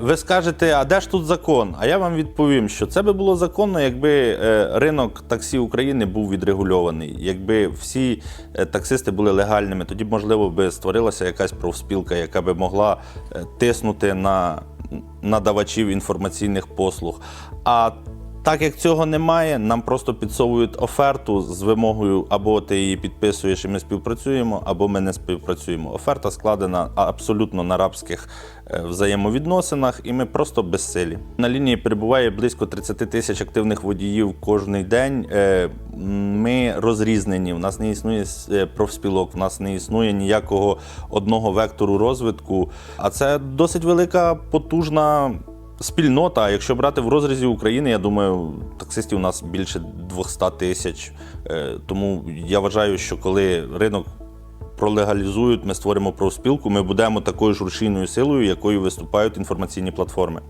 Ви скажете, а де ж тут закон? А я вам відповім, що це би було законно, якби е, ринок таксі України був відрегульований, якби всі е, таксисти були легальними, тоді можливо би створилася якась профспілка, яка би могла е, тиснути на надавачів інформаційних послуг. А так як цього немає, нам просто підсовують оферту з вимогою або ти її підписуєш і ми співпрацюємо, або ми не співпрацюємо. Оферта складена абсолютно на рабських е, взаємовідносинах, і ми просто безсилі. На лінії перебуває близько 30 тисяч активних водіїв кожний день. Е, Ми розрізнені. У нас не існує е, профспілок, в нас не існує ніякого одного вектору розвитку. А це досить велика потужна. Спільнота, а якщо брати в розрізі України, я думаю, таксистів у нас більше 200 тисяч. Е, Тому я вважаю, що коли ринок пролегалізують, ми створимо профспілку, ми будемо такою ж рушійною силою, якою виступають інформаційні платформи.